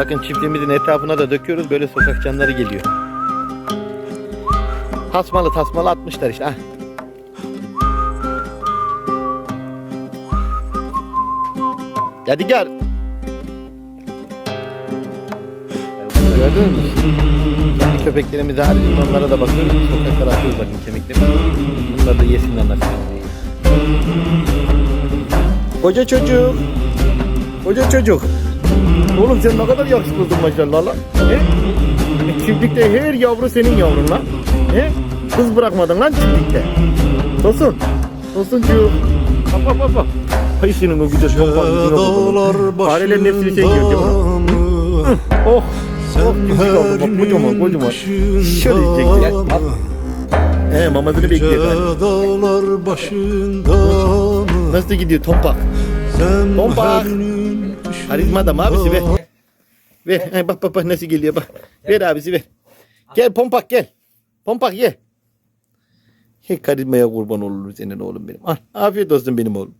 Bakın çiftliğimizin etrafına da döküyoruz. Böyle sokak canları geliyor. Tasmalı tasmalı atmışlar işte. Ah. Yadigar. Gördün mü? Kendi köpeklerimize haricinde onlara da bakıyoruz. Sokaklara atıyoruz bakın kemikleri. Bunlar da yesinler nasıl. Koca çocuk. Koca çocuk. Oğlum sen ne kadar yakışıklıydın maşallah lan. He? E, Çiftlikte her yavru senin yavrun lan. He? Kız bırakmadın lan çiftlikte. Tosun. Tosuncuğum. Bak bak bak bak. Hay senin o güzel kurbanım. Farelerin hepsini sen gördün? Oh. Oh çiftlik oldu bak kocaman kocaman. Şöyle çekti ya. Bak. He mamasını bekliyor. Dağlar başında? Nasıl gidiyor tompak? Sen Tompak. Her gün Karizma adam abisi ver. Ver. He, bak bak bak nasıl geliyor bak. Ver abisi ver. Gel pompak gel. Pompak ye. He karizmaya kurban olur senin oğlum benim. Al, afiyet olsun benim oğlum.